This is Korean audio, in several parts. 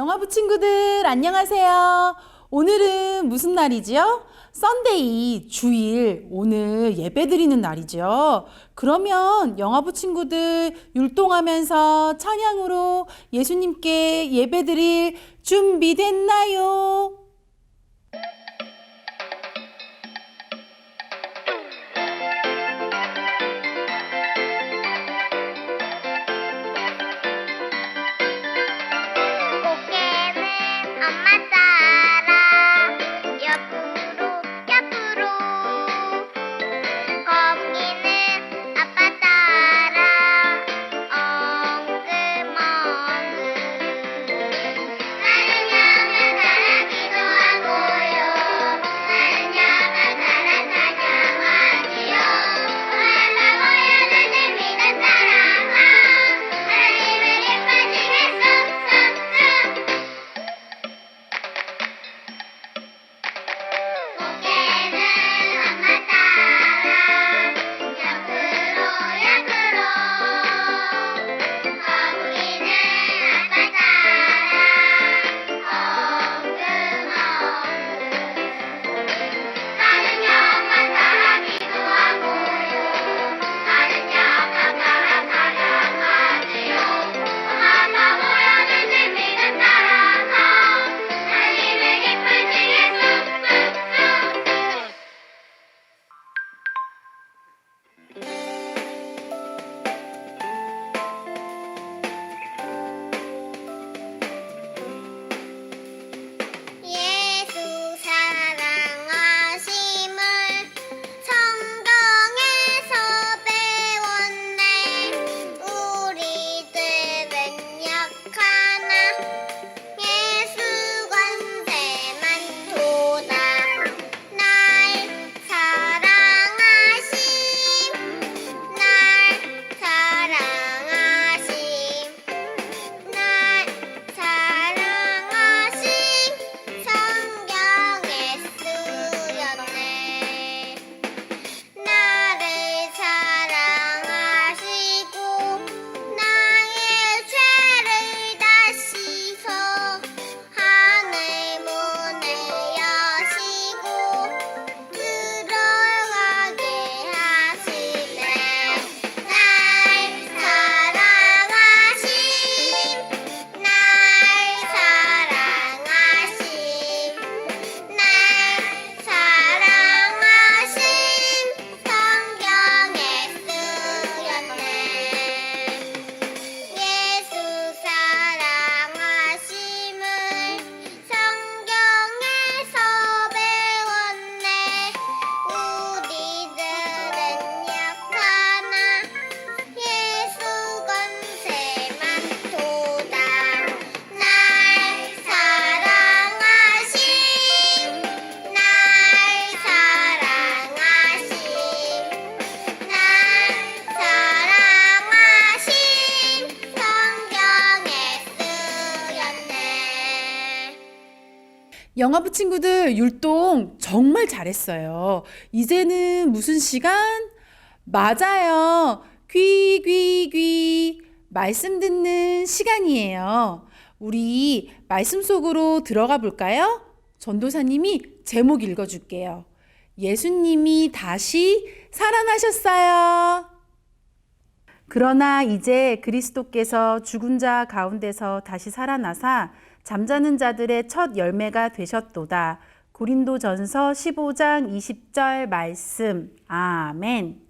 영화부 친구들 안녕하세요. 오늘은 무슨 날이지요? 썬데이 주일 오늘 예배 드리는 날이죠. 그러면 영화부 친구들 율동하면서 찬양으로 예수님께 예배 드릴 준비됐나요? 영화부 친구들 율동 정말 잘했어요. 이제는 무슨 시간? 맞아요. 귀, 귀, 귀. 말씀 듣는 시간이에요. 우리 말씀 속으로 들어가 볼까요? 전도사님이 제목 읽어줄게요. 예수님이 다시 살아나셨어요. 그러나 이제 그리스도께서 죽은 자 가운데서 다시 살아나사 잠자는 자들의 첫 열매가 되셨도다. 고린도 전서 15장 20절 말씀. 아멘.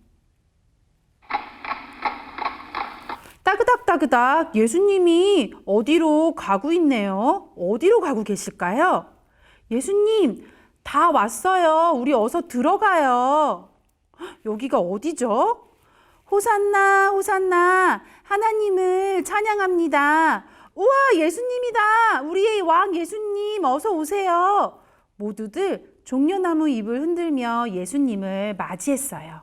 따그닥 따그닥 예수님이 어디로 가고 있네요. 어디로 가고 계실까요? 예수님 다 왔어요. 우리 어서 들어가요. 헉, 여기가 어디죠? 호산나, 호산나, 하나님을 찬양합니다. 우와, 예수님이다. 우리의 왕 예수님, 어서 오세요. 모두들 종려나무 잎을 흔들며 예수님을 맞이했어요.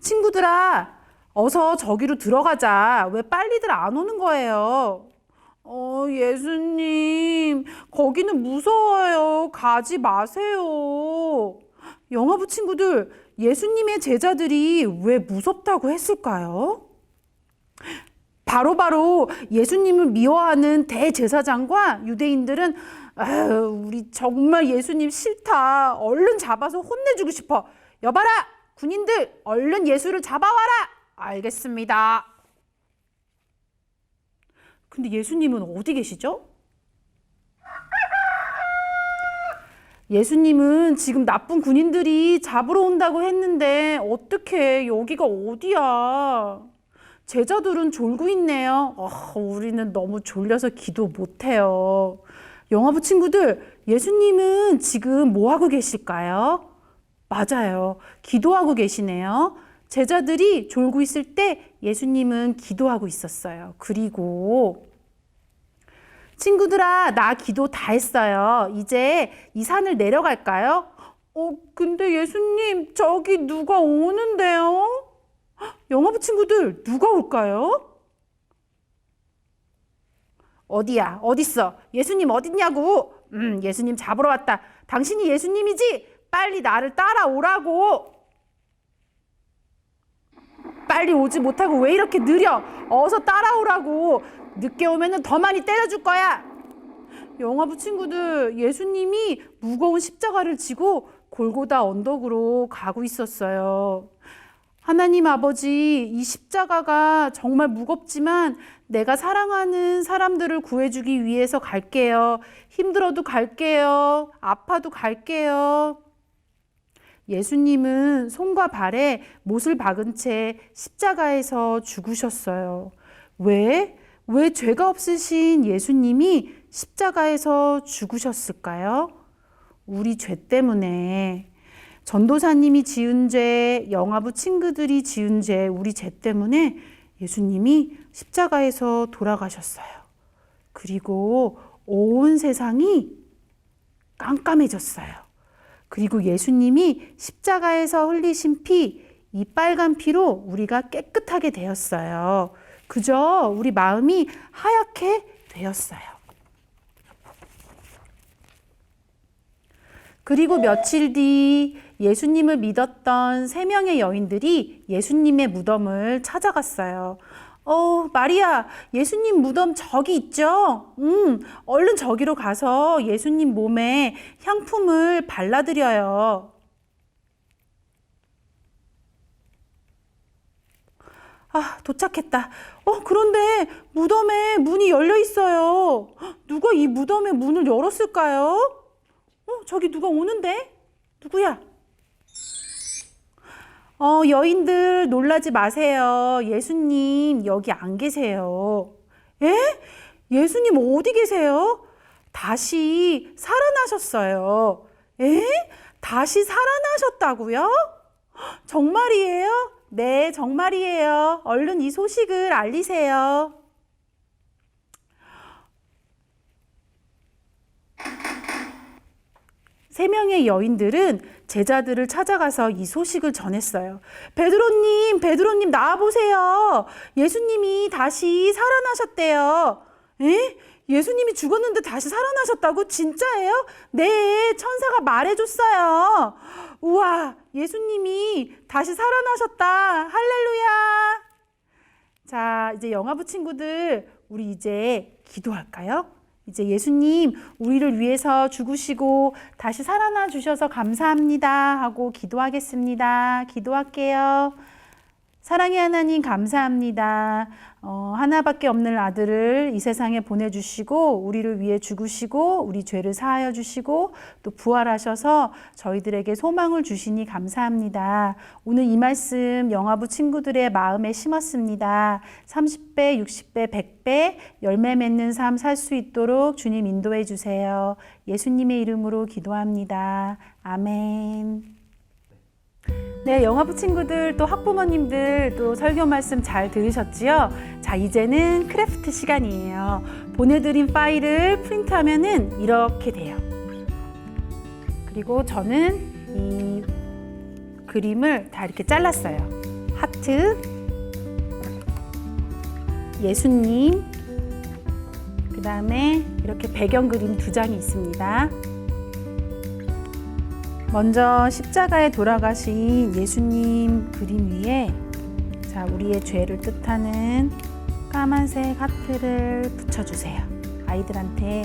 친구들아, 어서 저기로 들어가자. 왜 빨리들 안 오는 거예요? 어, 예수님, 거기는 무서워요. 가지 마세요. 영화부 친구들, 예수님의 제자들이 왜 무섭다고 했을까요? 바로바로 예수님을 미워하는 대제사장과 유대인들은 우리 정말 예수님 싫다. 얼른 잡아서 혼내주고 싶어. 여봐라! 군인들, 얼른 예수를 잡아와라! 알겠습니다. 근데 예수님은 어디 계시죠? 예수님은 지금 나쁜 군인들이 잡으러 온다고 했는데 어떻게 여기가 어디야? 제자들은 졸고 있네요. 어, 우리는 너무 졸려서 기도 못해요. 영화부 친구들, 예수님은 지금 뭐 하고 계실까요? 맞아요. 기도하고 계시네요. 제자들이 졸고 있을 때 예수님은 기도하고 있었어요. 그리고 친구들아, 나 기도 다 했어요. 이제 이 산을 내려갈까요? 어, 근데 예수님, 저기 누가 오는데요? 영화부 친구들, 누가 올까요? 어디야? 어딨어? 예수님 어딨냐고? 음, 예수님 잡으러 왔다. 당신이 예수님이지? 빨리 나를 따라오라고. 빨리 오지 못하고 왜 이렇게 느려? 어서 따라오라고. 늦게 오면은 더 많이 때려줄 거야. 영화부 친구들, 예수님이 무거운 십자가를 지고 골고다 언덕으로 가고 있었어요. 하나님 아버지, 이 십자가가 정말 무겁지만 내가 사랑하는 사람들을 구해주기 위해서 갈게요. 힘들어도 갈게요. 아파도 갈게요. 예수님은 손과 발에 못을 박은 채 십자가에서 죽으셨어요. 왜? 왜 죄가 없으신 예수님이 십자가에서 죽으셨을까요? 우리 죄 때문에. 전도사님이 지은 죄, 영아부 친구들이 지은 죄, 우리 죄 때문에 예수님이 십자가에서 돌아가셨어요. 그리고 온 세상이 깜깜해졌어요. 그리고 예수님이 십자가에서 흘리신 피, 이 빨간 피로 우리가 깨끗하게 되었어요. 그저 우리 마음이 하얗게 되었어요. 그리고 며칠 뒤 예수님을 믿었던 세 명의 여인들이 예수님의 무덤을 찾아갔어요. 어, 마리아, 예수님 무덤 저기 있죠? 음, 얼른 저기로 가서 예수님 몸에 향품을 발라드려요. 아, 도착했다. 어, 그런데 무덤에 문이 열려 있어요. 헉, 누가 이 무덤의 문을 열었을까요? 어, 저기 누가 오는데? 누구야? 어, 여인들 놀라지 마세요. 예수님 여기 안 계세요. 에? 예수님 어디 계세요? 다시 살아나셨어요. 에? 다시 살아나셨다고요? 정말이에요? 네, 정말이에요. 얼른 이 소식을 알리세요. 세 명의 여인들은 제자들을 찾아가서 이 소식을 전했어요. 베드로님, 베드로님 나와 보세요. 예수님이 다시 살아나셨대요. 에? 예수님이 죽었는데 다시 살아나셨다고? 진짜예요? 네, 천사가 말해줬어요. 우와, 예수님이 다시 살아나셨다. 할렐루야. 자, 이제 영화부 친구들, 우리 이제 기도할까요? 이제 예수님, 우리를 위해서 죽으시고 다시 살아나 주셔서 감사합니다 하고 기도하겠습니다. 기도할게요. 사랑의 하나님 감사합니다. 어, 하나밖에 없는 아들을 이 세상에 보내주시고 우리를 위해 죽으시고 우리 죄를 사하여 주시고 또 부활하셔서 저희들에게 소망을 주시니 감사합니다. 오늘 이 말씀 영화부 친구들의 마음에 심었습니다. 30배, 60배, 100배 열매 맺는 삶 살 수 있도록 주님 인도해 주세요. 예수님의 이름으로 기도합니다. 아멘. 네, 영화부 친구들 또 학부모님들 또 설교 말씀 잘 들으셨지요? 자, 이제는 크래프트 시간이에요. 보내드린 파일을 프린트하면은 이렇게 돼요. 그리고 저는 이 그림을 다 이렇게 잘랐어요. 하트, 예수님, 그 다음에 이렇게 배경 그림 두 장이 있습니다. 먼저 십자가에 돌아가신 예수님 그림 위에 자 우리의 죄를 뜻하는 까만색 하트를 붙여주세요. 아이들한테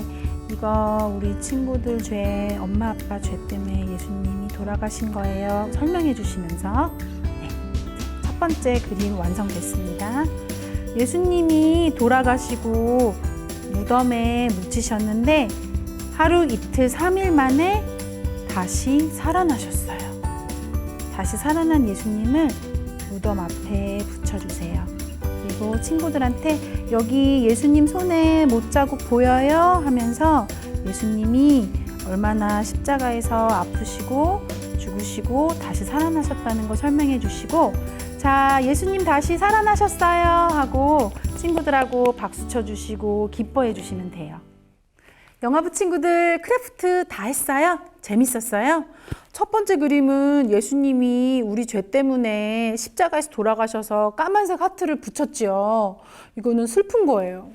이거 우리 친구들 죄, 엄마 아빠 죄 때문에 예수님이 돌아가신 거예요. 설명해 주시면서 네, 첫 번째 그림 완성됐습니다. 예수님이 돌아가시고 무덤에 묻히셨는데 하루 이틀 삼일 만에 다시 살아나셨어요. 다시 살아난 예수님을 무덤 앞에 붙여주세요. 그리고 친구들한테 여기 예수님 손에 못 자국 보여요? 하면서 예수님이 얼마나 십자가에서 아프시고 죽으시고 다시 살아나셨다는 거 설명해 주시고 자, 예수님 다시 살아나셨어요 하고 친구들하고 박수 쳐 주시고 기뻐해 주시면 돼요. 영화부 친구들 크래프트 다 했어요? 재밌었어요? 첫 번째 그림은 예수님이 우리 죄 때문에 십자가에서 돌아가셔서 까만색 하트를 붙였지요. 이거는 슬픈 거예요.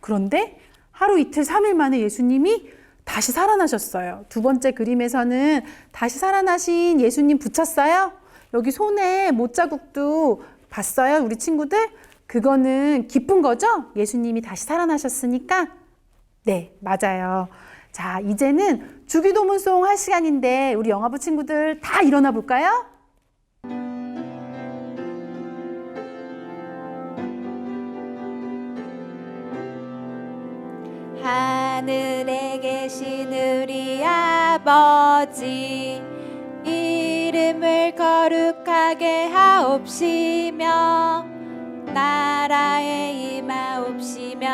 그런데 하루 이틀 삼일 만에 예수님이 다시 살아나셨어요. 두 번째 그림에서는 다시 살아나신 예수님 붙였어요? 여기 손에 못자국도 봤어요, 우리 친구들? 그거는 기쁜 거죠? 예수님이 다시 살아나셨으니까? 네, 맞아요. 자, 이제는 주기도문송 할 시간인데 우리 영화부 친구들 다 일어나 볼까요? 하늘에 계신 우리 아버지 이름을 거룩하게 하옵시며 나라에 임하옵시며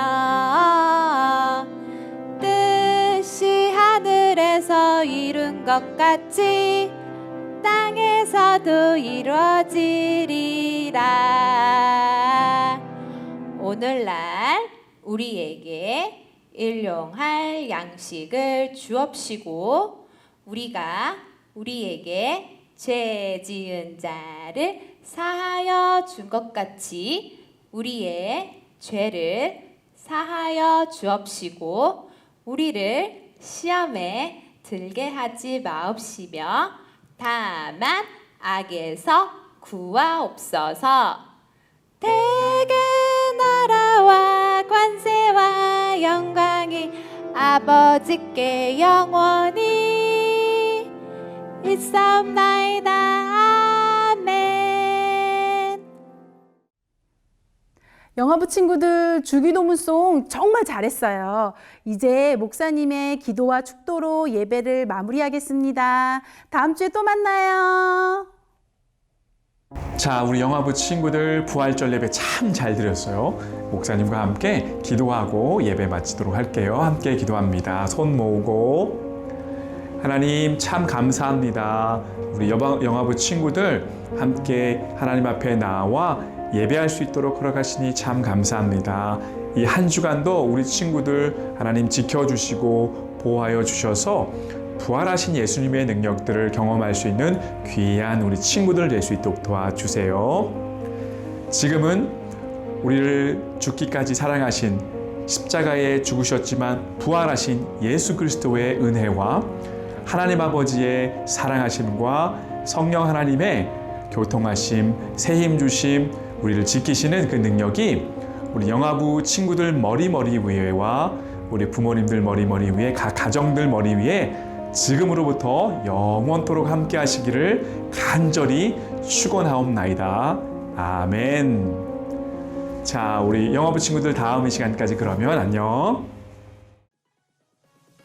이룬 것 같이 땅에서도 이루어지리라. 오늘날 우리에게 일용할 양식을 주옵시고 우리가 우리에게 죄 지은 자를 사하여 준 것 같이 우리의 죄를 사하여 주옵시고 우리를 시험에 들게 하지 마옵시며 다만 악에서 구하옵소서. 대개 나라와 관세와 영광이 아버지께 영원히 있사옵나이다 영화부 친구들 주기도문송 정말 잘했어요. 이제 목사님의 기도와 축도로 예배를 마무리하겠습니다. 다음 주에 또 만나요. 자, 우리 영화부 친구들 부활절 예배 참 잘 드렸어요. 목사님과 함께 기도하고 예배 마치도록 할게요. 함께 기도합니다. 손 모으고 하나님 참 감사합니다. 우리 영화부 친구들 함께 하나님 앞에 나와 예배할 수 있도록 허락하시니 참 감사합니다. 이 한 주간도 우리 친구들 하나님 지켜주시고 보호하여 주셔서 부활하신 예수님의 능력들을 경험할 수 있는 귀한 우리 친구들 될 수 있도록 도와주세요. 지금은 우리를 죽기까지 사랑하신 십자가에 죽으셨지만 부활하신 예수 그리스도의 은혜와 하나님 아버지의 사랑하심과 성령 하나님의 교통하심, 새힘 주심, 우리를 지키시는 그 능력이 우리 영아부 친구들 머리머리 위에와 우리 부모님들 머리머리 위에 각 가정들 머리 위에 지금으로부터 영원토록 함께 하시기를 간절히 축원하옵나이다. 아멘. 자, 우리 영화부 친구들 다음 이 시간까지 그러면 안녕.